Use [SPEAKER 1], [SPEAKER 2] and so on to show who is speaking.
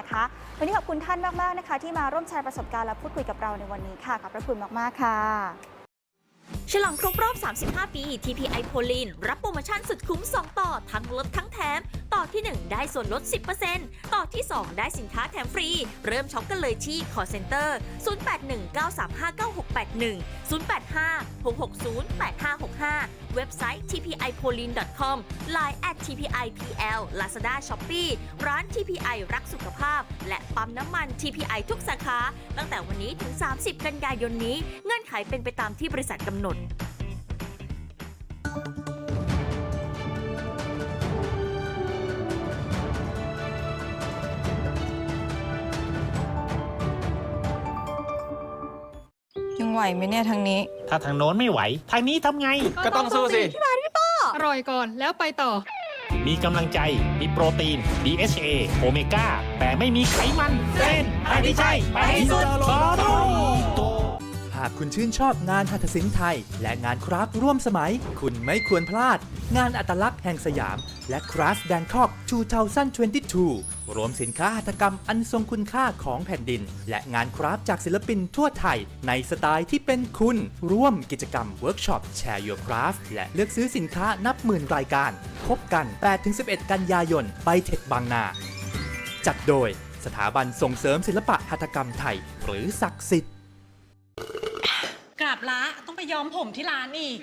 [SPEAKER 1] นะคะวันนี้ขอบคุณท่านมากๆนะคะ ที่มาร่วมแชร์ประสบการณ์และพูดคุยกับเราในวันนี้ค่ะขอบพระคุณมากๆค่ะ
[SPEAKER 2] ฉลองครบรอบ 35 ปี TPI โพลินรับโปรโมชั่นสุดคุ้ม 2 ต่อ ทั้งลดทั้งแถม ที่ 1 ได้ส่วนลด 10%ต่อที่ 2 ได้สินค้าแถมฟรี เริ่มช็อปกันเลยที่ call center 0819359681 085-660-8565 เว็บไซต์ tpipolin.com line at tpipl lazada shopee ร้าน TPI รักสุขภาพ และปั๊มน้ำมัน TPI ทุกสาขา ตั้งแต่วันนี้ถึง 30 กันยายนนี้ เงื่อนไขเป็นไปตามที่บริษัทกำหนด
[SPEAKER 3] ยัง ไหวไหมเนี่ยทางนี้
[SPEAKER 4] ถ้าทางโน้นไม่ไหว ทางนี้ทำไง
[SPEAKER 5] ก็ต้องสู้สิ
[SPEAKER 6] อร่อยก่อนแล้วไปต่อ
[SPEAKER 4] มีกำลังใจ มีโปรตีน DHA โอเมก้า แต่ไม่มีไขมัน เส้นทางที่ใช่ ไปให้สุดขอโทษ
[SPEAKER 7] หากคุณชื่นชอบงานหัตถศิลป์ไทย และงานคราฟต์ร่วมสมัย คุณไม่ควรพลาด งานอัตลักษณ์แห่งสยาม และคราฟต์แบงคอก2022 รวมสินค้าหัตถกรรมอันทรงคุณค่าของแผ่นดิน และงานคราฟต์จากศิลปินทั่วไทย ในสไตล์ที่เป็นคุณ ร่วมกิจกรรมเวิร์กช็อปแชร์ Your Craft และเลือกซื้อสินค้านับหมื่นรายการ พบกัน 8-11 กันยายนไปเทคบางนา จัดโดยสถาบันส่งเสริมศิลปะหัตถกรรมไทย หรือศักดิ์สิทธิ์า
[SPEAKER 8] บละต้องไปย้อมผมที่ร้านอีก